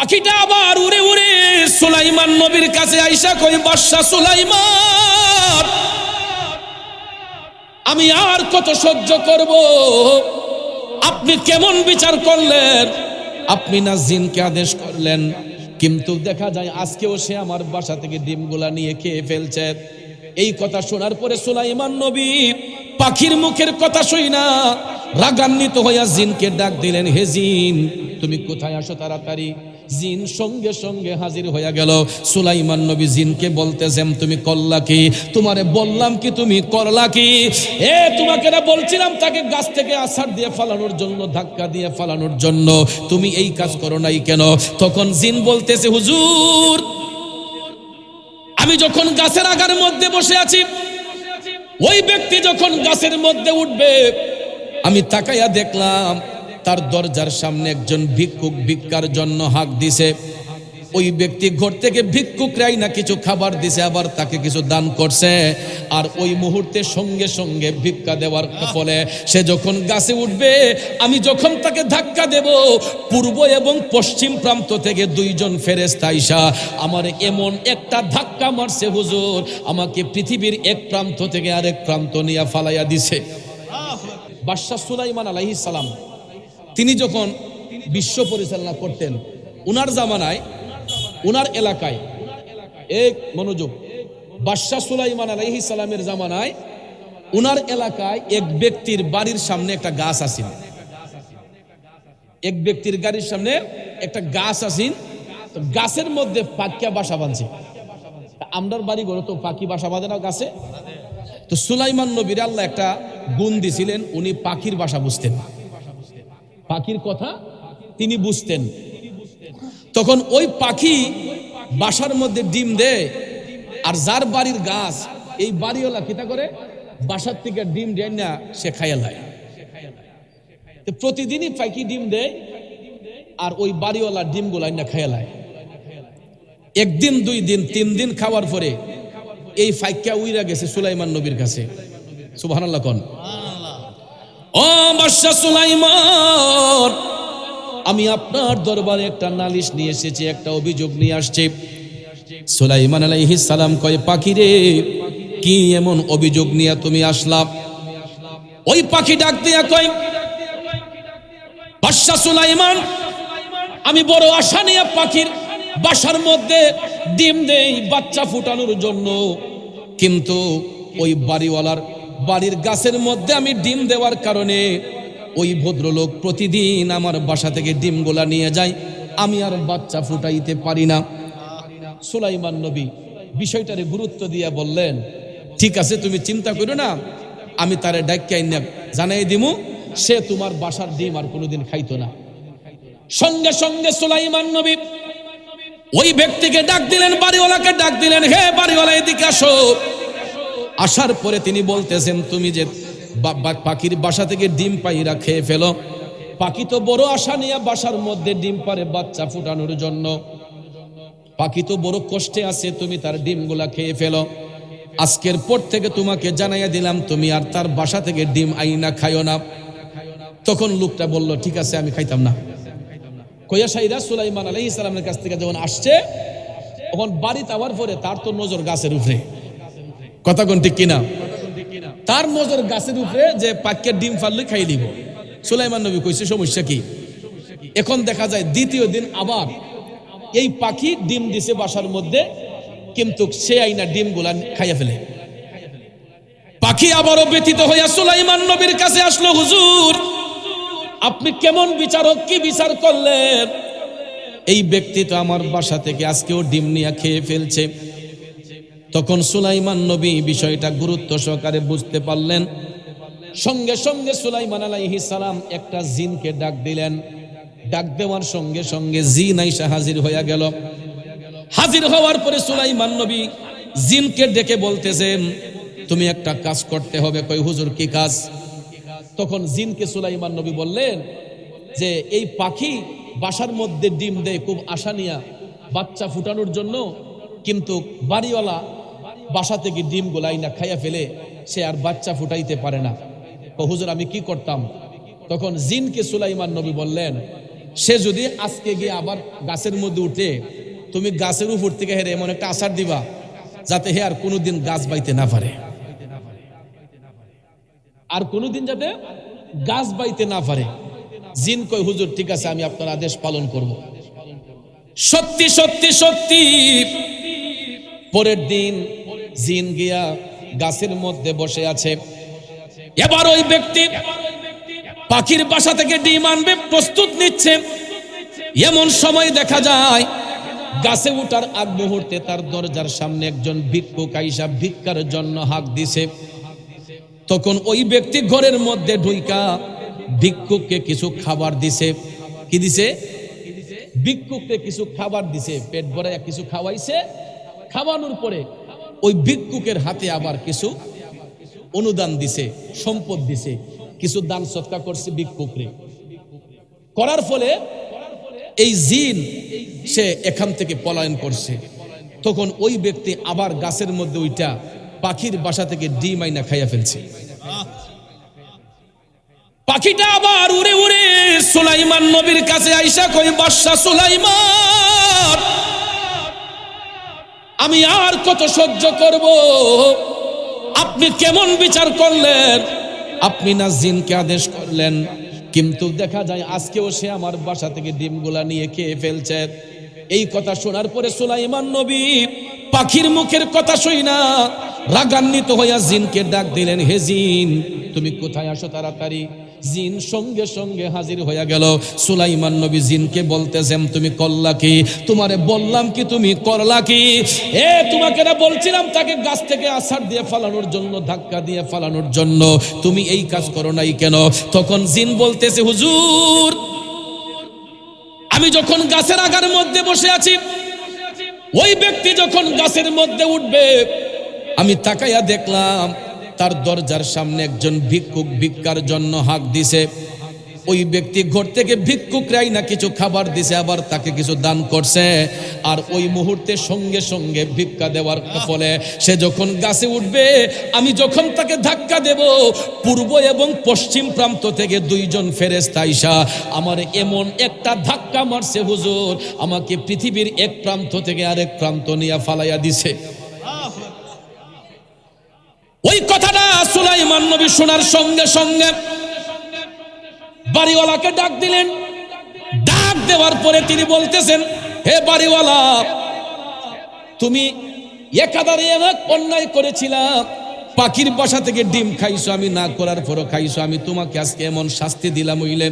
পাখিটা আবার উড়ে উড়ে সুলাইমান নবীর কাছে আইসা কই বাদশা সুলাইমান, আমি আর কত সহ্য করব? আপনি কেমন বিচার করলেন? আপনি না জিনকে আদেশ করলেন। কিন্তু দেখা যায় আজকেও সে আমার বাসা থেকে ডিমগুলা নিয়ে খেয়ে ফেলছে। এই কথা শোনার পরে সুলাইমান নবী পাখির মুখের কথা শুই না, রাগান্বিত হইয়া জিনকে ডাক দিলেন, হে জিন, তুমি কোথায় আসো তাড়াতাড়ি? জিন সঙ্গে সঙ্গে হাজির হইয়া গেল। সুলাইমান নবী জিনকে বলতেছেন তুমি করলা কি? তোমারে বললাম কি, তুমি করলা কি? এ, তোমাকে না বলছিলাম তাকে গাছ থেকে আছাড় দিয়ে ফালানোর জন্য, ধাক্কা দিয়ে ফালানোর জন্য। তুমি এই কাজ করো নাই কেন? তখন জিন বলতেছে, হুজুর, আমি যখন গাছের আগার মধ্যে বসে আছি, ওই ব্যক্তি যখন গাছের মধ্যে উঠবে, আমি তাকাইয়া দেখলাম তার দরজার সামনে একজন ভিক্ষুক ভিক্ষার জন্য হাক দিছে। ওই ব্যক্তি ঘর থেকে ভিক্ষুকরাই না কিছু খাবার দিছে, আবার তাকে কিছু দান করছে। আর ওই মুহূর্তে সঙ্গে সঙ্গে ভিক্ষা দেওয়ার ফলে সে যখন গাছে উঠবে, আমি যখন তাকে ধাক্কা দেব, পূর্ব এবং পশ্চিম প্রান্ত থেকে দুইজন ফেরেস্তা আইসা, আমার এমন একটা ধাক্কা মারছে হুজুর, আমাকে পৃথিবীর এক প্রান্ত থেকে আরেক প্রান্ত নিয়ে ফালাইয়া দিছে। বাদশাহ সুলাইমান আলাইহিস সালাম তিনি যখন বিশ্ব পরিচালনা করতেন, উনার জামানায়, উনার এলাকায় এক মনোযোগ বাদশাহ সুলাইমান আলাইহিস সালামের জামানায় উনার এলাকায় এক ব্যক্তির বাড়ির সামনে একটা গাছ আসিন এক ব্যক্তির গাড়ির সামনে একটা গাছ আসিন গাছের মধ্যে পাকিয়া বাসা বাঁধছে। আমরার বাড়ি ঘরে তো পাখি বাসা বাঁধে না গাছে। তো সুলাইমান নবীর আল্লাহ একটা গুণ দিছিলেন, উনি পাখির বাসা বুঝতেন। পাখির কথা তিনি বুঝতেন। তখন ওই পাখি বাসার মধ্যে ডিম দেয় আর যার বাড়ির গাছ, এই বাড়িওয়ালা কিতা করে? বাসার থেকে ডিম দেয় না, সে খাইয়া লায়। প্রতিদিনই পাখি ডিম দেয় আর ওই বাড়িওয়ালা ডিম গুলাই না লায়। একদিন, দুই দিন, তিন দিন খাওয়ার পরে এই ফাইকা উইরা গেছে সুলাইমান নবীর কাছে। সুবহানাল্লাহ কোন। ও বাদশা সুলাইমান, আমি আপনার দরবারে একটা নালিশ নিয়ে এসেছি, একটা অভিযোগ নিয়ে আসছে। সুলাইমান আলাইহিস সালাম কয় পাখি রে কি এমন অভিযোগ নিয়ে তুমি আসলাম ওই পাখি ডাক দিয়া কয় বাদশা সুলাইমান, আমি বড় আশা নিয়ে পাখির বাসার মধ্যে ডিম দেই, বাচ্চা ফুটানোর জন্য। কিন্তু ওই বাড়িওয়ালার বাড়ির গাছের মধ্যে আমি ডিম দেওয়ার কারণে ওই ভদ্রলোক প্রতিদিন আমার বাসা থেকে ডিমগুলা নিয়ে যায়। আমি আর বাচ্চা ফুটাইতে পারি না। সুলাইমান নবী বিষয়টারে গুরুত্ব দিয়ে বললেন, ঠিক আছে, তুমি চিন্তা করো না। আমি তারে ডাক্যাই না জানাই দিমু, সে তোমার বাসার ডিম আর কোনোদিন খাইতো না। সঙ্গে সঙ্গে সুলাইমান নবী ওই ব্যক্তিকে ডাক দিলেন, বাড়িওয়ালাকে ডাক দিলেন, হে বাড়িওয়ালা, এদিকে আসো। আসার পরে তিনি বলতেছেন, তুমি যে পাখির বাসা থেকে ডিম পাইরা খেয়ে ফেলো। পাখি তো বড় আশা নিয়ে বাসার মধ্যে ডিম পারে বাচ্চা ফুটানোর জন্য। পাখি তো বড় কষ্টে আছে, তুমি তার ডিমগুলা খেয়ে ফেলো। আজকের পর থেকে তোমাকে জানাইয়া দিলাম, তুমি আর তার বাসা থেকে ডিম আইনা খাইও না। তখন লোকটা বলল, ঠিক আছে, আমি খাইতাম না। কইয়া সাইরা সুলাইমান আলাই ইসলামের কাছ থেকে যখন আসছে, তখন বাড়িতে আবার পরে তার তো নজর গাছের উপরে। কথা কোন ঠিক কিনা? তার নজর গাছের উপরে যে পাক্যের ডিম ফাললে খাই দিব। সুলাইমান নবী কইছে, সমস্যা কি? এখন দেখা যায় দ্বিতীয় দিন আবার এই পাখি ডিম দিছে বাসার মধ্যে, কিন্তু সে আইনা ডিমগুলা খাইয়া ফেলে। পাখি আবারও ব্যথিত হইয়া সুলাইমান নবীর কাছে আসলো, হুজুর, আপনি কেমন বিচারক, কি বিচার করলেন? এই ব্যক্তি তো আমার বাসা থেকে আজকেও ডিম নিয়ে খেয়ে ফেলছে। তখন সুলাইমান নবী বিষয়টা গুরুত্ব সহকারে বুঝতে পারলেন। সঙ্গে সঙ্গে সুলাইমান আলাইহি সালাম একটা জিনকে ডাক দিলেন। ডাক দেওয়ার সঙ্গে সঙ্গে জিন আইসা হাজির হইয়া গেল। হাজির হওয়ার পরে সুলাইমান নবী জিনকে ডেকে বলতেছেন তুমি একটা কাজ করতে হবে। কই হুজুর, কি কাজ? তখন জিনকে সুলাইমান নবী বললেন যে, এই পাখি বাসার মধ্যে ডিম দেয়, খুব আশা নিয়া। বাচ্চা ফুটানোর জন্য কিন্তু বাড়িওয়ালা বাসা থেকে ডিম গোলাই না খাইয়া ফেলে সে আর বাচ্চা ফুটাইতে পারে না। হুজুর, আমি কি করতাম? তখন জিনকে সুলাইমান নবী বললেন, সে যদি আজকে গিয়ে আবার গাছের মধ্যে উঠে, তুমি গাছের উপর থেকে হেরে এমন একটা আশার দিবা, যাতে হে আর কোনোদিন গাছ বাইতে না পারে। আর কোনোদিন যাতে গাছ বাইতে না পারে। জিন কই হুজুর, ঠিক আছে, আমি আপনার আদেশ পালন করব। সত্যি সত্যি সত্যি, পরের দিন জিন গিয়া গাছের মধ্যে বসে আছে। এবার ওই ব্যক্তি পাখির বাসা থেকে ডিম আনবে, প্রস্তুত নিচ্ছে। এমন সময় দেখা যায়, গাছে উঠার আগ মুহূর্তে তার দরজার সামনে একজন ভিক্ষুক আইসা ভিক্ষার জন্য হাক দিছে। তখন ওই ব্যক্তি ঘরের মধ্যে ঢুইকা ভিক্ষুককে কিছু খাবার দিছে। কি দিছে? ভিক্ষুককে কিছু খাবার দিছে। পেট ভরে কিছু খাওয়াইছে। খাওয়ানোর পরে ওই ভিক্ষুকের হাতে আবার কিছু অনুদান দিছে, সম্পদ দিছে, কিছু দান সৎকা করছে ভিক্ষুকরে। করার ফলে এই জিন সে এখান থেকে পলায়ন করছে। তখন ওই ব্যক্তি আবার গাছের মধ্যে ওইটা পাখির বাসা থেকে ডিম আইনা খাইয়া ফেলছে। পাখিটা আবার উড়ে উড়ে, সুলাইমান নবীর কাছে আইসা কই, বাদশা সুলাইমান? আমি আর কত সহ্য করব? আপনি কেমন বিচার করলেন? আপনি না জিনকে আদেশ করলেন। কিন্তু দেখা যায় আজকেও সে আমার বাসা থেকে ডিমগুলা নিয়ে খেয়ে ফেলছে। এই কথা শোনার পরে সুলাইমান নবী পাখির মুখের কথা শুই না। রাগান্বিত হইয়া জিনকে ডাক দিলেন, হে জিন, তুমি কোথায় আসো তাড়াতাড়ি? জিন সঙ্গে সঙ্গে হাজির হইয়া গেল। সুলাইমান নবী জিনকে বলতেছেন, তুমি করলা কি? তোমারে বললাম কি তুমি করলা কি? এ, তোমাকে না বলছিলাম তাকে গাছ থেকে আছাড় দিয়ে ফালানোর জন্য, ধাক্কা দিয়ে ফালানোর জন্য। তুমি এই কাজ করো নাই কেন? তখন জিন বলতেছে, হুজুর, আমি যখন গাছের আগার মধ্যে বসে আছি, ওই ব্যক্তি যখন গাছের মধ্যে উঠবে, আমি তাকাইয়া দেখলাম তার দরজার সামনে একজন ভিক্ষুক ভিক্ষার জন্য হাক দিছে। ওই ব্যক্তি ঘর থেকে ভিক্ষুকরাই না কিছু খাবার দিছে, আবার তাকে কিছু দান করছে। আর ওই মুহূর্তে সঙ্গে সঙ্গে ভিক্ষা দেওয়ার ফলে সে যখন গাছে উঠবে, আমি যখন তাকে ধাক্কা দেব, পূর্ব এবং পশ্চিম প্রান্ত থেকে দুইজন ফেরেস্তা আইসা, আমার এমন একটা ধাক্কা মারছে হুজুর, আমাকে পৃথিবীর এক প্রান্ত থেকে আরেক প্রান্ত নিয়ে ফালাইয়া দিছে। ওই কথাটা সুলাইমান নবী শোনার সঙ্গে সঙ্গে বাড়িওয়ালাকে ডাক দিলেন। ডাক দেওয়ার পরে তিনি বলতেছেন, হে বাড়িওয়ালা, তুমি একাধারে এক অন্যায় করেছিলাম পাখির বাসা থেকে ডিম খাইছো, আমি না করার পরও খাইছো, আমি তোমাকে আজকে এমন শাস্তি দিলাম হইলে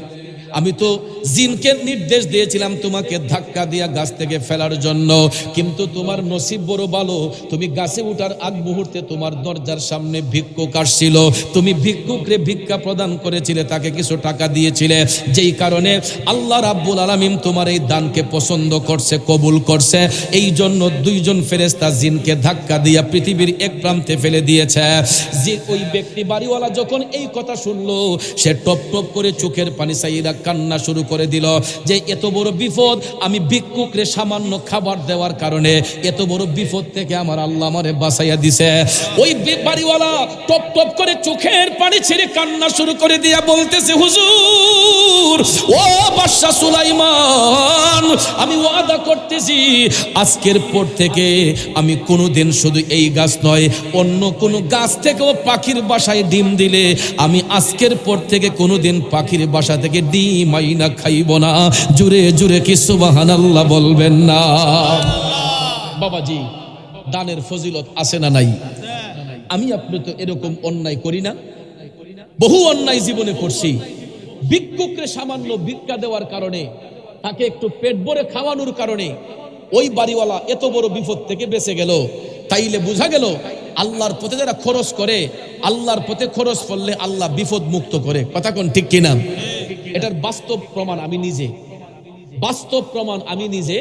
আমি তো জিনকে নির্দেশ দিয়েছিলাম তোমাকে ধাক্কা দিয়া গাছ থেকে ফেলার জন্য। কিন্তু তোমার নসিব বড় ভালো, তুমি গাছে উঠার আগ মুহূর্তে তোমার দরজার সামনে ভিক্ষুক আসছিল। তুমি ভিক্ষুকরে ভিক্ষা প্রদান করেছিলে, তাকে কিছু টাকা দিয়েছিলে। যেই কারণে আল্লাহ রাব্বুল আলামিন তোমার এই দানকে পছন্দ করছে, কবুল করছে। এই জন্য দুইজন ফেরেস্তা জিনকে ধাক্কা দিয়া পৃথিবীর এক প্রান্তে ফেলে দিয়েছে। যে ওই ব্যক্তি বাড়িওয়ালা যখন এই কথা শুনলো, সে টপ টপ করে চোখের পানি চাইরা কান্না শুরু করে দিল যে, এত বড় বিপদ, আমি ভিক্ষুকরে সামান্য খাবার দেওয়ার কারণে এত বড় বিপদ থেকে আমার আল্লাহ আমারে বাঁচাইয়া দিছে। ওই বাড়িওয়ালা টপ টপ করে চোখের পানি ছেড়ে কান্না শুরু করে দিয়া বলতেছে, হুজুর, ও বাদশা সুলাইমান, আমি ওয়াদা করতেছি, আজকের পর থেকে আমি কোনোদিন শুধু এই গাছ নয়, অন্য কোনো গাছ থেকেও পাখির বাসায় ডিম দিলে আমি আজকের পর থেকে কোনোদিন পাখির বাসা থেকে ডিম আইনা খাইব না। জুড়ে জুড়ে কি সুবাহান আল্লাহ বলবেন না। বাবাজি, দানের ফজিলত আছে না নাই? আমি আপনি তো এরকম অন্যায় করি না। বহু অন্যায় জীবনে করছি। ভিক্ষুকরে সামান্য ভিক্ষা দেওয়ার কারণে, তাকে একটু পেট ভরে খাওয়ানোর কারণে ওই বাড়িওয়ালা এত বড় বিপদ থেকে বেঁচে গেল। তাইলে বোঝা গেল, আল্লাহর পথে যারা খরচ করে, আল্লাহর পথে খরচ করলে আল্লাহ বিপদ মুক্ত করে। কথা কোন ঠিক কিনা? এটার বাস্তব প্রমাণ আমি নিজে। বাস্তব প্রমাণ আমি নিজে।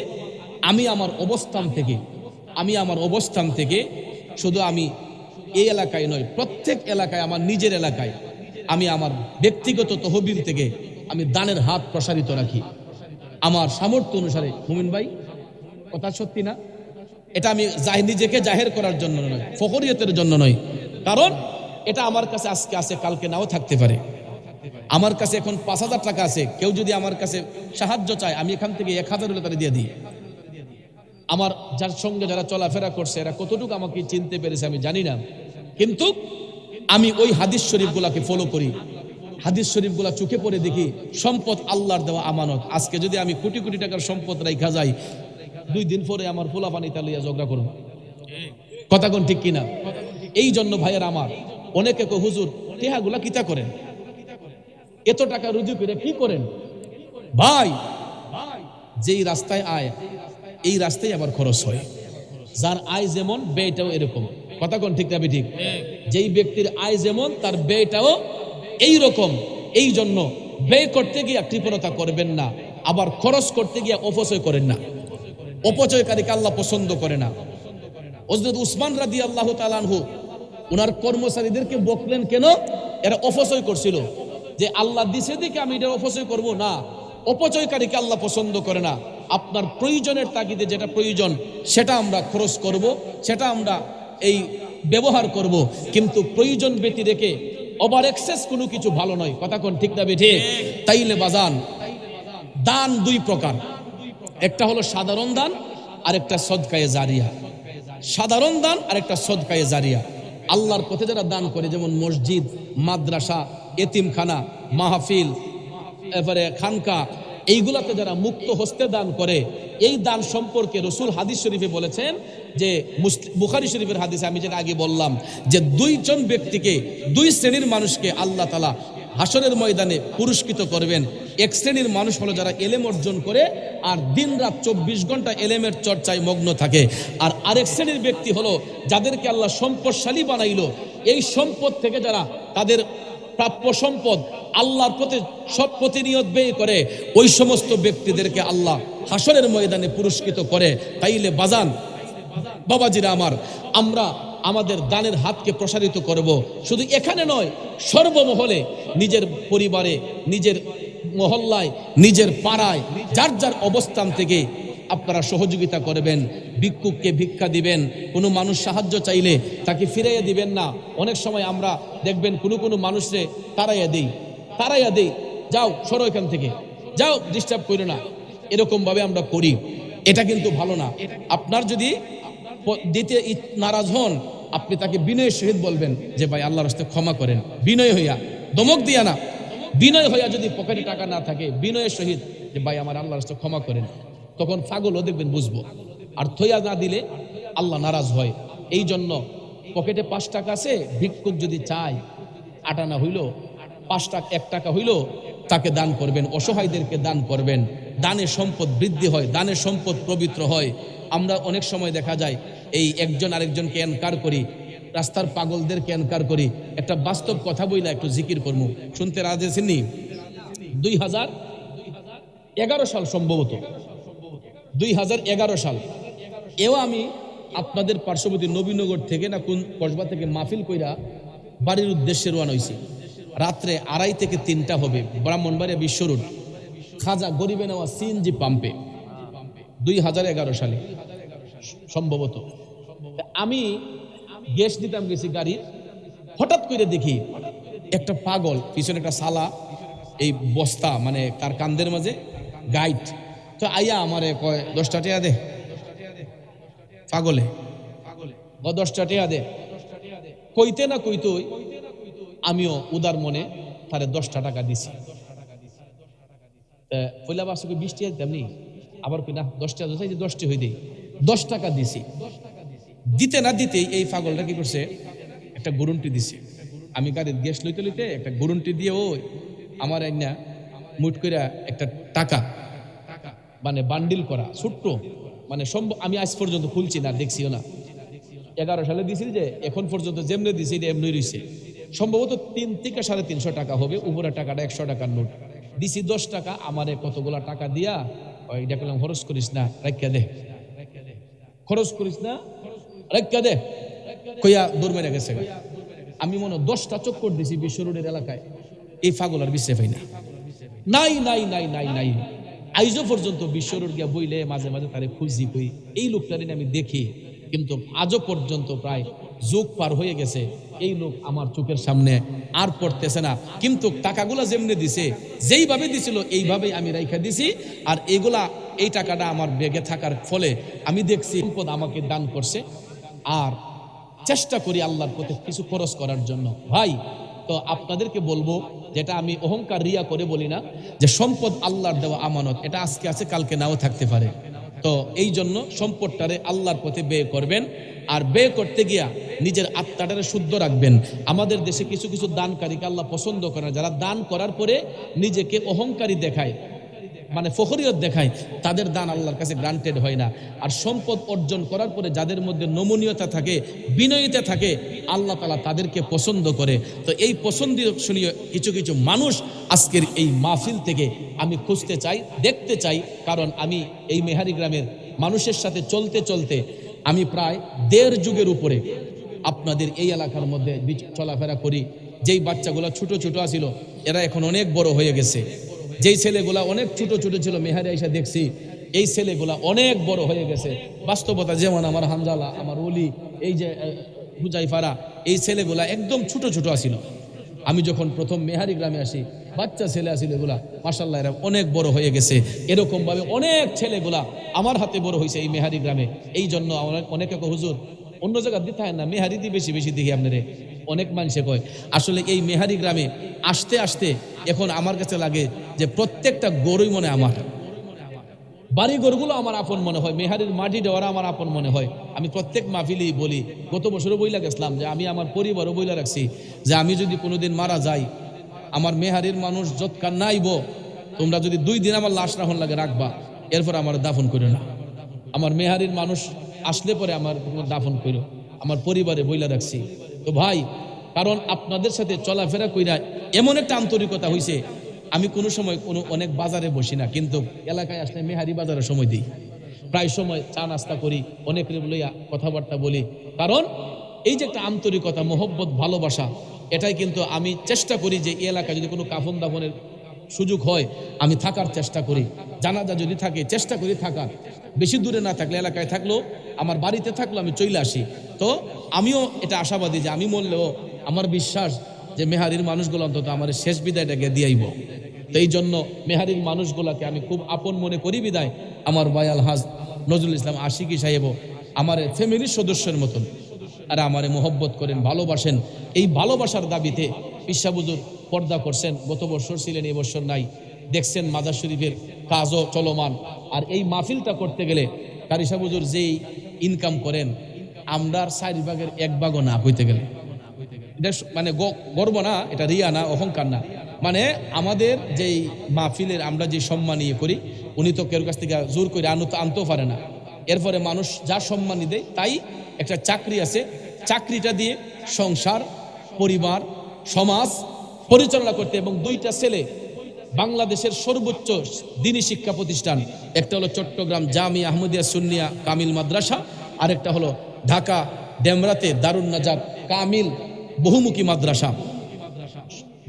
আমি আমার অবস্থান থেকে, আমি আমার অবস্থান থেকে শুধু আমি এই এলাকায় নয়, প্রত্যেক এলাকায়, আমার নিজের এলাকায় আমি আমার ব্যক্তিগত তহবিল থেকে আমি দানের হাত প্রসারিত রাখি। আমার সামর্থ্য অনুসারে, মুমিন ভাই, কথা সত্যি না? এটা আমি নিজেকে জাহের করার জন্য নয়, ফখরিয়তের জন্য নয়। কারণ এটা আমার কাছে আজকে আছে, কালকে নাও থাকতে পারে। আমার কাছে এখন পাঁচ হাজার টাকা আছে। কেউ যদি আমার কাছে সাহায্য চায়, আমি এখান থেকে এক হাজার হলে তারা দিয়ে দিই। আমার যার সঙ্গে যারা চলাফেরা করছে, এরা কতটুকু আমাকে চিনতে পেরেছে আমি জানি না। কিন্তু আমি ওই হাদিস শরীফগুলাকে ফলো করি। হাদিস শরীফগুলা চোখে পড়ে দেখি, সম্পদ আল্লাহর দেওয়া আমানত। আজকে যদি আমি কোটি কোটি টাকার সম্পদ রাইখা যাই, দুই দিন পরে আমার পোলা পানি তালিয়া ঝগড়া করব। কথা কোন ঠিক কিনা? এই জন্য ভাইয়ের আমার, অনেকে হুজুর, টেহাগুলা কিতা করেন? এত টাকা রুজু করে কি করেন? ভাই, যেই রাস্তায় আয়, এই রাস্তায় আবার খরচ হয়। যার আয় যেমন, ব্যয়টাও এরকম। কথা কোন ঠিক না ঠিক যেই ব্যক্তির আয় যেমন, তার ব্যয়টাও এই রকম এই জন্য ব্যয় করতে গিয়ে কৃপণতা করবেন না। আবার খরচ করতে গিয়ে অপচয় করেন না। অপচয়কারীকে আল্লাহ পছন্দ করে না। হজরত উসমান রাদি আল্লাহ তালানহু ওনার কর্মচারীদেরকে বকলেন কেন? এরা অপচয় করছিল। যে আল্লাহ দিছে দিকে আমি এটা অপচয় করব না। অপচয়কারীকে আল্লাহ পছন্দ করে না। আপনার প্রয়োজনের তাগিদে যেটা প্রয়োজন, সেটা আমরা খরচ করব, সেটা আমরা এই ব্যবহার করব। কিন্তু প্রয়োজন ব্যতি রেখে ওভার এক্সেস কোনো কিছু ভালো নয়। কথা কোন ঠিক না বেঠে তাইলে বাজান, দান দুই প্রকার। একটা হলো সাধারণ দান আর একটা সদকায়ে জারিয়া। সাধারণ দান আর একটা সদকায়ে জারিয়া। আল্লাহর পথে যারা দান করে, যেমন মসজিদ, মাদ্রাসা এতিমখানা, মাহফিল, এবারে খানকা, এইগুলাতে যারা মুক্ত হস্তে দান করে, এই দান সম্পর্কে রসুল হাদিস শরীফে বলেছেন যে বুখারি শরীফের হাদিসে আমি যেটা আগে বললাম যে, দুইজন ব্যক্তিকে, দুই শ্রেণির মানুষকে আল্লাহ তালা হাসরের ময়দানে পুরস্কৃত করবেন। এক শ্রেণির মানুষ হলো যারা এলেম অর্জন করে, আর দিন রাত চব্বিশ ঘণ্টা এলেমের চর্চায় মগ্ন থাকে। আর আরেক শ্রেণির ব্যক্তি হলো যাদেরকে আল্লাহ সম্পদশালী বানাইলো, এই সম্পদ থেকে যারা তাদের প্রাপ্য সম্পদ, আল্লাহর প্রতি সব প্রতিনিয়ত ব্যয় করে, ওই সমস্ত ব্যক্তিদেরকে আল্লাহ হাসনের ময়দানে পুরস্কৃত করে। তাইলে বাজান, বাবাজিরা আমার, আমরা আমাদের দানের হাতকে প্রসারিত করব। শুধু এখানে নয়, সর্বমহলে নিজের পরিবারে, নিজের মহল্লায়, নিজের পাড়ায়, যার যার অবস্থান থেকে আপনারা সহযোগিতা করবেন, ভিক্ষুককে ভিক্ষা দিবেন, কোনো মানুষ সাহায্য চাইলে তাকে ফিরাইয়া দিবেন না। অনেক সময় আমরা দেখবেন কোনো কোনো মানুষরে তারাইয়া দেই তারাইয়া দেই, যাও, সরো এখান থেকে, যাও ডিস্টার্ব করো না। এরকমভাবে আমরা করি। এটা কিন্তু ভালো না। আপনার যদি দিতে নারাজ হন, আপনি তাকে বিনয়ের সহিত বলবেন যে, ভাই, আল্লাহর রাস্তায় ক্ষমা করেন। বিনয় হইয়া, দমক দিয়া না। বিনয় হইয়া যদি পকেটে টাকা না থাকে, বিনয়ের সহিত যে, ভাই, আমার আল্লাহর রাস্তায় ক্ষমা করেন। তখন পাগলও দেখবেন বুঝব। আর থইয়া না দিলে আল্লাহ নারাজ হয়। এই জন্য পকেটে পাঁচ টাকা আছে, ভিক্ষুক যদি চায় আটানা হইল, পাঁচ টাকা, এক টাকা হইল, তাকে দান করবেন, অসহায়দেরকে দান করবেন। দানের সম্পদ বৃদ্ধি হয় দানের সম্পদ পবিত্র হয়। আমরা অনেক সময় দেখা যায়, এই একজন আরেকজনকে এনকার করি, রাস্তার পাগলদেরকে এনকার করি। একটা বাস্তব কথা বইলা একটু জিকির করব শুনতে রাজ আছেননি দুই হাজার এগারো সাল সম্ভবত। দুই হাজার এগারো সাল। এও আমি আপনাদের পার্শ্ববর্তী নবীনগর থেকে না কোন কসবা থেকে মাহফিল কইরা বাড়ির উদ্দেশ্যে রোয়ান হয়েছি রাত্রে আড়াই থেকে তিনটা হবে ব্রাহ্মণবাড়িয়া বিশ্ব খাজা গরিবে নেওয়া সিএনজি পাম্পে। দুই হাজার এগারো সালে। সম্ভবত। আমি গ্যাস দিতাম গেছি গাড়ির। হঠাৎ করে দেখি একটা পাগল, পিছনে একটা সালা এই বস্তা মানে কার কান্দের মাঝে গাইড। তো আইয়া আমারে কয়, দশটা টিয়া দে। পাগলে। দশটা টিয়া দে। কইতে না কইতই, আমিও উদার মনে তারে দশটা টাকা দিছি। পয়লা বাসকে বিশ টাকা তেমনি আবার কই, না, দশ টাকা দশ দশটি হই দেই দশ টাকা দিছি। দিতে না দিতেই এই পাগলটা কি করছে? একটা গুরুন্টি দিছে। আমি গাড়ির গ্যাস লইতে লইতে একটা গুরুন্টি দিয়ে ওই আমার না মুট করে একটা টাকা মানে বান্ডিল করা, ছোট্ট মানে সম্ভব আমি আজ পর্যন্ত খুলছি না, দেখছিও না। এগারো সালে দিছিল যে, এখন পর্যন্ত যেমনি দিছি এমনি রয়েছে সম্ভবত তিন থেকে সাড়ে তিনশো টাকা হবে উপরে টাকাটা একশো টাকার নোট। দিছি দশ টাকা, আমারে কতগুলা টাকা দিয়া ওই করলাম খরচ করিস না রাখিয়া দে। খরচ করিস না রাখিয়া দে। কইয়া দৌড় মেরে গেছে আমি মনে দশটা চক্কর দিছি বিশ্ব রোডের এলাকায়। এই ফাগল আর বিশ্বে পাই না। নাই নাই নাই নাই নাই। আইজও পর্যন্ত বিশ্ব রোড গিয়া বইলে মাঝে মাঝে তারে খুঁজি কই, এই লোকটারে আমি দেখি, কিন্তু আজও পর্যন্ত প্রায় যুগ পার হয়ে গেছে, এই লোক আমার চোখের সামনে আর পড়তেছে না। কিন্তু টাকাগুলা যেমনি দিছে, যেইভাবে দিছিল, এইভাবেই আমি রাইখা দিছি, আর এইগুলা এই টাকাটা আমার বেগে থাকার ফলে আমি দেখছি সম্পদ আমাকে দান করছে, আর চেষ্টা করি আল্লাহর পথে কিছু খরচ করার জন্য। ভাই তো আপনাদেরকে বলব, যেটা আমি অহংকার রিয়া করে বলি না, যে সম্পদ আল্লাহর দেওয়া আমানত, এটা আজকে আছে, কালকে নাও থাকতে পারে। তো এই জন্য সম্পদটারে আল্লাহর পথে ব্যয় করবেন, আর ব্যয় করতে গিয়া নিজের আত্মাটারে শুদ্ধ রাখবেন। আমাদের দেশে কিছু কিছু দানকারীকে আল্লাহ পছন্দ করে যারা দান করার পরে নিজেকে অহংকারী দেখায়। মানে ফখরিয়ত দেখায়, তাদের দান আল্লাহর কাছে গ্রান্টেড হয় না। আর সম্পদ অর্জন করার পরে যাদের মধ্যে নমনীয়তা থাকে, বিনয়িতা থাকে, আল্লাহ তালা তাদেরকে পছন্দ করে। তো এই পছন্দনীয় কিছু কিছু মানুষ আজকের এই মাহফিল থেকে আমি খুঁজতে চাই, দেখতে চাই, কারণ আমি এই মেহারি গ্রামের মানুষের সাথে চলতে চলতে আমি প্রায় দেড় যুগের উপরে আপনাদের এই এলাকার মধ্যে চলাফেরা করি। যেই বাচ্চাগুলো ছোট ছোট আছিল, এরা এখন অনেক বড় হয়ে গেছে। যেই ছেলেগুলা অনেক ছোট ছোট ছিল, মেহারে এসে দেখছি, এই ছেলেগুলা অনেক বড় হয়ে গেছে। বাস্তবতা যেমন আমার হামজালা, আমার অলি এই যে হুজাইফারা, এই ছেলেগুলা একদম ছোট ছোট আছিল। আমি যখন প্রথম মেহারি গ্রামে আসি, বাচ্চা ছেলে আছিল এগুলা মাসাল্লাহ এরা অনেক বড় হয়ে গেছে। এরকম ভাবে অনেক ছেলেগুলা আমার হাতে বড় হয়েছে এই মেহারি গ্রামে। এই জন্য অনেক অনেকে হুজুর, অন্য জায়গা দিতে হয় না মেহারি দিয়ে বেশি বেশি দেখি আপনারে। অনেক মানুষে কয়, আসলে এই মেহারি গ্রামে আসতে আসতে এখন আমার কাছে লাগে যে প্রত্যেকটা গরুই মনে আমার। বাড়ি গরুগুলো আমার আপন মনে হয় মেহারির মাটি দেওয়ারা আমার আপন মনে হয়। আমি প্রত্যেক মাহফিলেই বলি, গত বছরও বইলা গেছিলাম যে আমি আমার পরিবারও বইলা রাখছি যে আমি যদি কোনোদিন মারা যাই, আমার মেহারির মানুষ যৎকার নাইব তোমরা যদি দুই দিন আমার লাশ রাখন লাগে রাখবা, এরপর আমার দাফন করো না। আমার মেহারির মানুষ আসলে পরে আমার দাফন করো আমার পরিবারে বইলা রাখছি। তো ভাই, কারণ আপনাদের সাথে চলাফেরা কইরা এমন একটা আন্তরিকতা হইছে, আমি কোনো সময় কোনো অনেক বাজারে বসি না, কিন্তু এলাকায় আসলে মেহারি বাজারে সময় দিই। প্রায় সময় চা নাস্তা করি, অনেক লইয়া কথাবার্তা বলি। কারণ এই যে একটা আন্তরিকতা, মোহব্বত, ভালোবাসা, এটাই কিন্তু আমি চেষ্টা করি যে এই এলাকায় যদি কোনো কাফন দাফনের সুযোগ হয়, আমি থাকার চেষ্টা করি। জানাজা যদি থাকে, চেষ্টা করি থাকার। বেশি দূরে না থাকলে, এলাকায় থাকলেও, আমার বাড়িতে থাকলেও আমি চলে আসি। তো আমিও এটা আশাবাদী যে আমি মরলেও আমার বিশ্বাস যে মেহারির মানুষগুলো অন্তত আমার শেষ বিদায়টাকে দিয়াইব। তো এই জন্য মেহারির মানুষগুলোকে আমি খুব আপন মনে করি বিদায়। আমার ভাই হাজ নজরুল ইসলাম আশিকি সাহেব আমার ফ্যামিলির সদস্যের মতন। আর আমারে মোহব্বত করেন, ভালোবাসেন। এই ভালোবাসার দাবিতে পিসাবুজুর পর্দা করছেন। গত বছর ছিলেন এই বছর নাই। দেখছেন মাজার শরীফের কাজও চলমান। আর এই মাহফিলটা করতে গেলে কারিসাবুজুর যেই ইনকাম করেন আমরার চার ভাগের এক ভাগও না হইতে গেলে। এটা মানে গর্ব না, এটা রিয়া না, অহংকার না। মানে আমাদের যেই মাহফিলের আমরা যে সম্মান ইয়ে করি, উনি তো কেউ কাছ থেকে জোর করে আনতে আনতেও পারে না। এরপরে মানুষ যা সম্মানই দেয়, তাই একটা চাকরি আছে। চাকরিটা দিয়ে সংসার, পরিবার, সমাজ পরিচালনা করতে এবং দুইটা ছেলে বাংলাদেশের সর্বোচ্চ দিনী শিক্ষা প্রতিষ্ঠান। একটা হলো চট্টগ্রাম জামি আহমদিয়া সুন্নিয়া কামিল মাদ্রাসা, আরেকটা হলো ঢাকা, ডেমরাতে দারুণ নাজাব, কামিল, বহুমুখী মাদ্রাসা।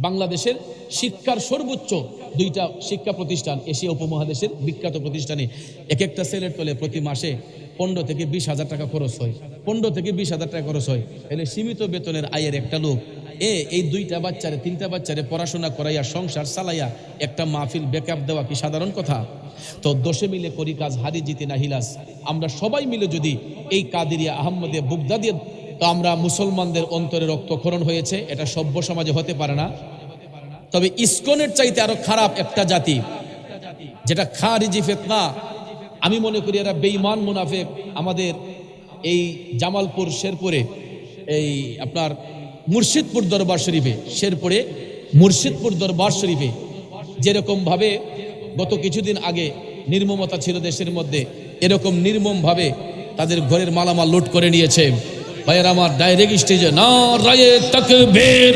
বাংলাদেশের শিক্ষার সর্বোচ্চ দুইটা শিক্ষা প্রতিষ্ঠান এশিয়া উপমহাদেশের বিখ্যাত প্রতিষ্ঠানে। এক একটা সেলের তোলে প্রতি মাসে পনেরো থেকে বিশ হাজার টাকা খরচ হয়। পনেরো থেকে বিশ হাজার টাকা খরচ হয়। এলে সীমিত বেতনের আয়ের একটা লোক এ, এই দুইটা বাচ্চারে, তিনটা বাচ্চারে পড়াশোনা করাইয়া, সংসার চালাইয়া একটা মাহফিল ব্যাকআপ দেওয়া কি সাধারণ কথা? তো দোষে মিলে করি কাজ, হারি জিতে না হিলাস। আমরা সবাই মিলে যদি এই কাদিরিয়া আহম্মদিয়া বুগদা দিয়ে, তো আমরা মুসলমানদের অন্তরে রক্তক্ষরণ হয়েছে, এটা সভ্য সমাজে হতে পারে না। তবে ইসকনের চাইতে আরও খারাপ একটা জাতি, যেটা খারিজি ফেতনা। আমি মনে করি এরা বেঈমান মুনাফেক। আমাদের এই জামালপুর, শেরপুরে এই আপনার মুর্শিদপুর দরবার শরীফে, শেরপুরে মুর্শিদপুর দরবার শরীফে যেরকম ভাবে গত কিছুদিন আগে নির্মমতা ছিল দেশের মধ্যে, এরকম নির্মম ভাবে তাদের ঘরের মালামাল লুট করে নিয়েছে। ভাইয়ের আমার ডাইরেক্ট স্টেজে না রায়ে তকবীর,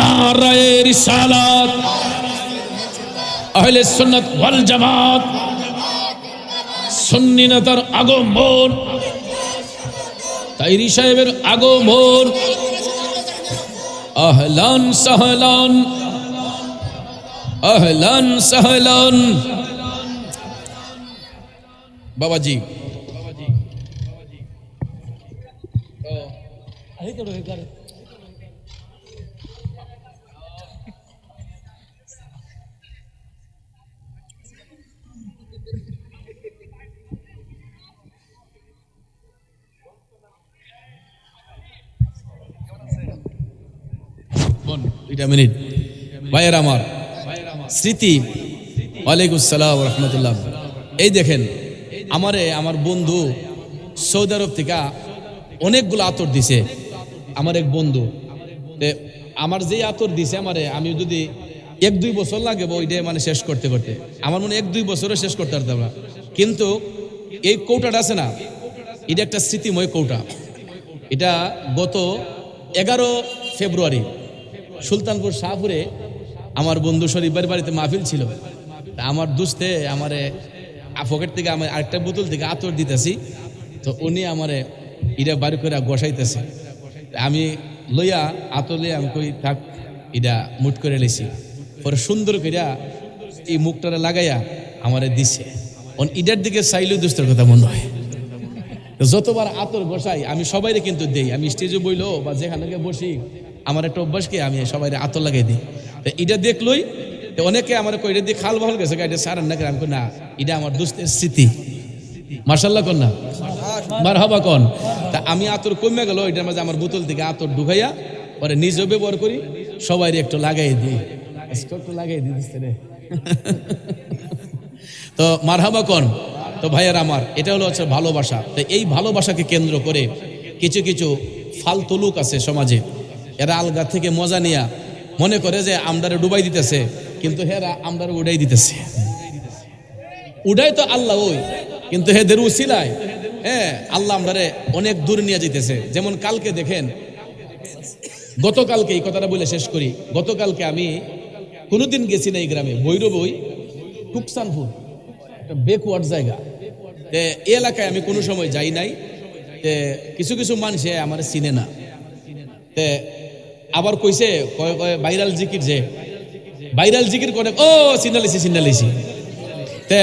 নারায়ে রিসালাত, আহলে সুন্নাত জামাত আগমন। তাইরি সাহেবের আগমন। আহলান সাহলান। আহলান সাহলান। বাবাজি। বোন, দুইটা মিনিট ভাইয়ের আমার, স্মৃতি, ওয়ালাইকুম সালাম রহমতুল্লাহ এই দেখেন, আমারে, আমার বন্ধু সৌদি আরব থেকে অনেকগুলো আতর দিছে। আমার এক বন্ধু আমার যেই আতর দিছে আমারে, আমি যদি এক দুই বছর লাগে ওইটা মানে শেষ করতে করতে। আমার মনে এক দুই বছরও শেষ করতে পারতাম না। কিন্তু এই কৌটাটা আছে না, এটা একটা স্মৃতিময় কৌটা। এটা গত এগারো ফেব্রুয়ারি সুলতানপুর শাহপুরে আমার বন্ধু শরীফের বাড়িতে মাহফিল ছিল। আমার দুস্তে আমারে পকেট থেকে আমার আরেকটা বোতল থেকে আতর দিতেছি। তো উনি আমারে ইটা বাড়ি করে গসাইতেছে। আমি লইয়া, আতর লইয়া আমি কই, থাক এটা মুট করে লেছি। পরে সুন্দর কইরা এই মুখটারে লাগাইয়া আমারে দিছে। ইটার দিকে চাইলেও দুস্তের কথা মনে হয়। যতবার আতর বসাই আমি সবাইরে কিন্তু দেই। আমি স্টেজে বইলো বা যেখানে বসি আমার একটা অভ্যাসকে আমি সবাই আতর লাগাই দিই। তো এটা দেখলই অনেকে আমার কই এটা দিয়ে খাল বহল গেছে এটা সারান না আমি না, এটা আমার দুস্তের স্মৃতি। মার্শাল্লাহ কন না? মার হবা কন তা আমি আতর কমে গেল, এটার মাঝে আমার বোতল থেকে আতর ঢুকাইয়া পরে নিজেও ব্যবহার করি, সবাই একটু লাগাই দিই। একটু লাগাই দিচ্ছে তো মারহাবা কন তো ভাইয়ার আমার, এটা হলো হচ্ছে ভালোবাসা। তো এই ভালোবাসাকে কেন্দ্র করে কিছু কিছু ফালতু লোক আছে সমাজে এরা আলগা থেকে মজা নিয়া মনে করে যে আমদারে ডুবাই দিতেছে, কিন্তু হেরা আমদারে উড়াই দিতেছে। উড়াই তো আল্লাহ ওই, কিন্তু হেদের উসিলায় হ্যাঁ আল্লাহ আমদারে অনেক দূর নিয়ে যেতেছে যেমন কালকে দেখেন, গতকালকে এই কথাটা বলে শেষ করি, গতকালকে আমি কোনোদিন গেছি না এই গ্রামে ভৈরবই টুকসানপুর, একটা বেকওয়ার্ড জায়গা। তে এলাকায় আমি কোনো সময় যাই নাই, তে কিছু কিছু মানুষে আমার চিনে না। তে আবার কইছে ভাইরাল জিকির যে, ভাইরাল জিকির করে, ও চিনালিছি চিনালিছি তে,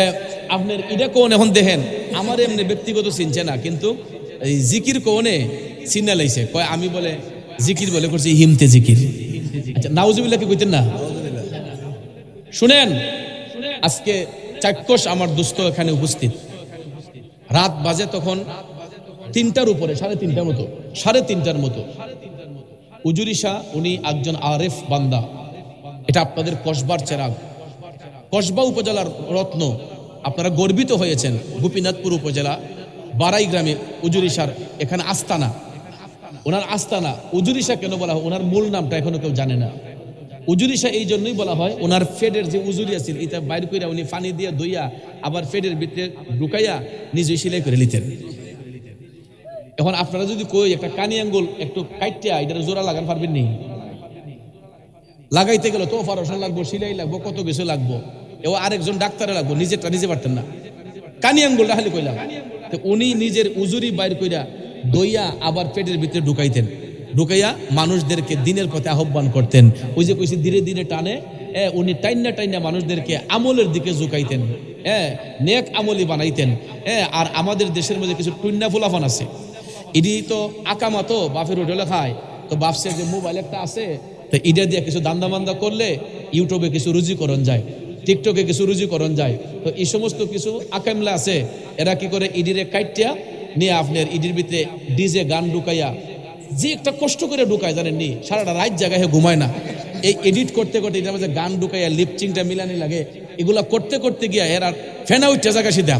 আপনার এটা কোন এখন দেখেন, আমার এমনি ব্যক্তিগত চিনছে না কিন্তু এই জিকির কোনে চিনা লাইছে কয়, আমি বলে, জিকির বলে করছি, হিমতে জিকির। আচ্ছা নাউজুবিল্লাহ কি কইতেন না? শুনেন, আজকে চাক্ষুষ আমার দুস্থ এখানে উপস্থিত। রাত বাজে তখন তিনটার উপরে, সাড়ে তিনটার মতো, সাড়ে তিনটার মতো। উজুরি শাহ, উনি একজন আরেফ বান্দা। এটা আপনাদের কসবার চেরাগ। কসবা উপজেলার রত্ন, আপনারা গর্বিত হয়েছেন। গোপীনাথপুর উপজেলা, বারাই গ্রামে উজুরিশার এখানে আস্তানা। ওনার আস্তানা উজুরিশা কেন বলা হয়? ওনার মূল নামটা এখনও কেউ জানে না। উজুরিশা এই জন্যই বলা হয়, ওনার ফেডের যে উজুরি আছিল, এটা বাইর কইরা উনি পানি দিয়ে ধুইয়া আবার ফেডের ভিতরে ঢুকাইয়া নিজে সেলাই করে নিতেন। এখন আপনারা যদি কই একটা কানি আঙ্গুল একটু কাইটিয়া এটা জোড়া লাগান পারবেন নি? লাগাইতে গেলে তো অপারেশন লাগবো, সিলাই লাগবো, কত কিছু লাগবো। এও আরেকজন ডাক্তারে লাগবো, নিজেরটা নিজে পারতেন না। কানি আঙ্গুলটা খালি কইলাম। উনি নিজের উজুরি বাইর কইরা দইয়া আবার পেটের ভিতরে ঢুকাইতেন। ঢুকাইয়া মানুষদেরকে দিনের পথে আহ্বান করতেন। ওই যে কইছি, ধীরে ধীরে টানে উনি টাইনা টাইনা মানুষদেরকে আমলের দিকে ঝুঁকাইতেন। হ্যাঁ নেক আমলি বানাইতেন। হ্যাঁ আর আমাদের দেশের মধ্যে কিছু টুন্না ফুলাফান আছে। ইডি তো আকামা তো বাপের হোটেলে খায় তো বাপসে যে মোবাইল একটা আছে, তো ইডা দিয়ে কিছু দান্দা মান্দা করলে ইউটিউবে কিছু রুজিকরণ যায় টিকটকে কিছু রুজিকরণ যায়। তো এই সমস্ত কিছু আকামলা আছে, এরা কি করে ইডিরে কাইটিয়া নিয়ে আপনার ইডির ভিতরে ডিজে গান ঢুকাইয়া, যে একটা কষ্ট করে ঢুকায় জানেন নি সারাটা রাত জায়গায় ঘুমায় না। এই এডিট করতে করতে এটার মাঝে গান ঢুকাইয়া লিপচিংটা মিলানি লাগে, এগুলা করতে করতে গিয়া এর ফেনা উঠতে জায়গা সিদ্ধা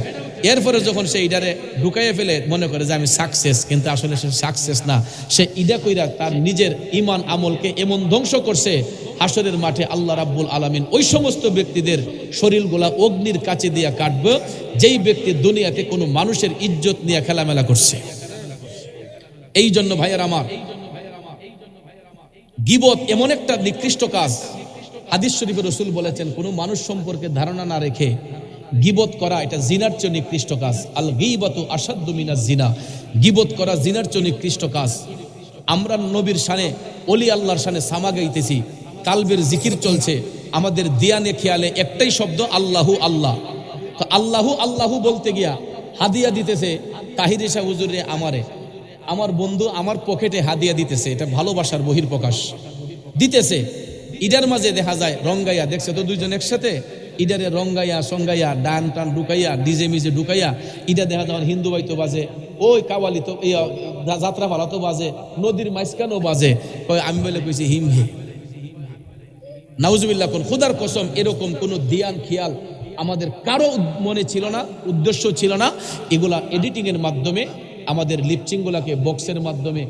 এরপরে যখন সে ইডারে ঢুকাইয়া ফেলে, মনে করে যে আমি সাকসেস কিন্তু আসলে সে সাকসেস না। সে ইডা কইরা তার নিজের ইমান আমলকে এমন ধ্বংস করছে, হাসরের মাঠে আল্লাহ রাব্বুল আলামিন ওই সমস্ত ব্যক্তিদের শরীরগুলা অগ্নির কাছে দিয়া কাটবে, যেই ব্যক্তি দুনিয়াতে কোনো মানুষের ইজ্জত নিয়ে খেলামেলা করছে। এই জন্য ভাইয়ের আমার, গিবত এমন একটা নিকৃষ্ট কাজ। হাদিস শরীফের রসুল বলেছেন, কোনো মানুষ সম্পর্কে ধারণা না রেখে গিবত করা, এটা জিনার চেয়ে নিকৃষ্ট কাজ। আল গিবত আসাদ্দু মিনাজ জিনা। গিবত করা জিনার চেয়ে নিকৃষ্ট কাজ। আমরা নবীর শানে, অলি আল্লাহর শানে সামা গাইতেছি। কালবের জিকির চলছে। আমাদের দিয়ানে খেয়ালে একটাই শব্দ, আল্লাহু আল্লাহ। তো আল্লাহু আল্লাহু বলতে গিয়া হাদিয়া দিতেছে তাহির শাহ হুজুরে আমারে। আমার বন্ধু আমার পকেটে হাদিয়া দিতেছে, এটা ভালোবাসার বহির প্রকাশ দিতেছে। ইডার মাঝে দেখা যায়, রঙ্গাইয়া, দেখছে তো দুইজন একসাথে? ইডারে রঙ্গাইয়া, সঙ্গাইয়া, ডান টান ঢুকাইয়া, ডিজে মিজে ঢুকাইয়া ইডা দেখা যায় হিন্দু বাইতো বাজে, ওই কাওয়ালি তো যাত্রা পালা তো বাজে, নদীর মাঝখানেও বাজে। আমি বলে কইছি, হিম হে। নাউজুবিল্লাহ কোন খুদার কসম, এরকম কোনো দিয়ান খেয়াল আমাদের কারও মনে ছিল না, উদ্দেশ্য ছিল না। এগুলা এডিটিংয়ের মাধ্যমে, আমাদের লিপচিংগুলাকে বক্সের মাধ্যমে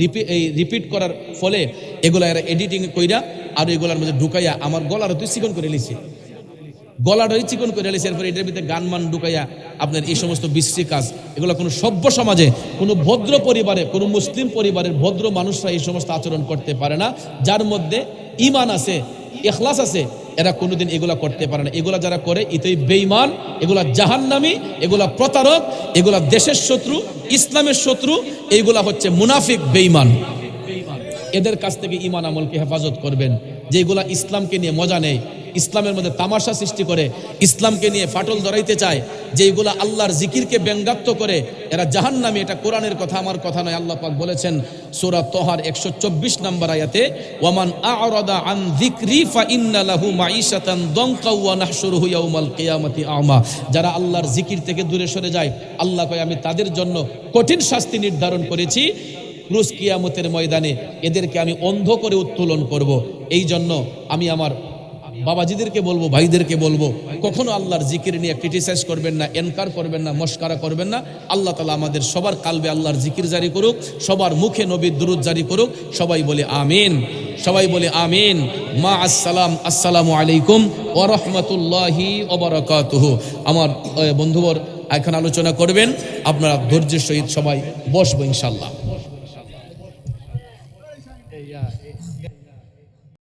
রিপি এই রিপিট করার ফলে এগুলা এরা এডিটিং কইরা, আর এগুলার মধ্যে ঢুকাইয়া আমার গলার তুই চিকন করে লিছি গলাটাই চিকন করে লিছি এরপর এটার ভিতরে গান মান ঢুকাইয়া আপনার এই সমস্ত বিশ্রী কাজ। এগুলো কোনো সভ্য সমাজে, কোনো ভদ্র পরিবারে, কোনো মুসলিম পরিবারের ভদ্র মানুষরা এই সমস্ত আচরণ করতে পারে না। যার মধ্যে ইমান আছে, এখলাস আছে, এরা কোনোদিন এগুলা করতে পারে না। এগুলা যারা করে ইতই বেইমান এগুলা জাহান্নামি, এগুলা প্রতারক, এগুলা দেশের শত্রু, ইসলামের শত্রু, এইগুলা হচ্ছে মুনাফিক বেইমান এদের কাছ থেকে ইমান আমলকে হেফাজত করবেন। যেগুলা ইসলামকে নিয়ে মজা নেই ইসলামের মধ্যে তামাশা সৃষ্টি করে, ইসলামকে নিয়ে ফাটল ধরাইতে চায় যেগুলা আল্লাহর জিকিরকে ব্যঙ্গাত্ম করে, এরা জাহান্নামী, এটা কোরআনের কথা, আমার কথা নয়, আল্লাহ পাক বলেছেন সূরা তোহার একশো চব্বিশ নম্বর আয়াতে, ওয়ামান আ'রাদা আন কিয়ামাতি যারা আল্লাহর জিকির থেকে দূরে সরে যায়, আল্লাহ কয়, আমি তাদের জন্য কঠিন শাস্তি নির্ধারণ করেছি ক্রুশ কিয়ামতের ময়দানে। এদেরকে আমি অন্ধ করে উত্তোলন করব। এই জন্য আমি আমার বাবাজিদেরকে বলব, ভাইদেরকে বলব, কখনো আল্লাহর জিকির নিয়ে ক্রিটিসাইজ করবেন না, এনকার করবেন না, মস্কারা করবেন না। আল্লাহ তালা আমাদের সবার কালবে আল্লাহর জিকির জারি করুক, সবার মুখে নবীর দুরুদ জারি করুক, সবাই বলে আমিন, সবাই বলে আমিন। মা আসসালাম, আসসালামু আলাইকুম ও রহমতুল্লাহি ওবরাকাতুহু আমার বন্ধুবর, এখন আলোচনা করবেন, আপনারা ধৈর্যের সহিত সবাই বসবো ইনশাল্লাহ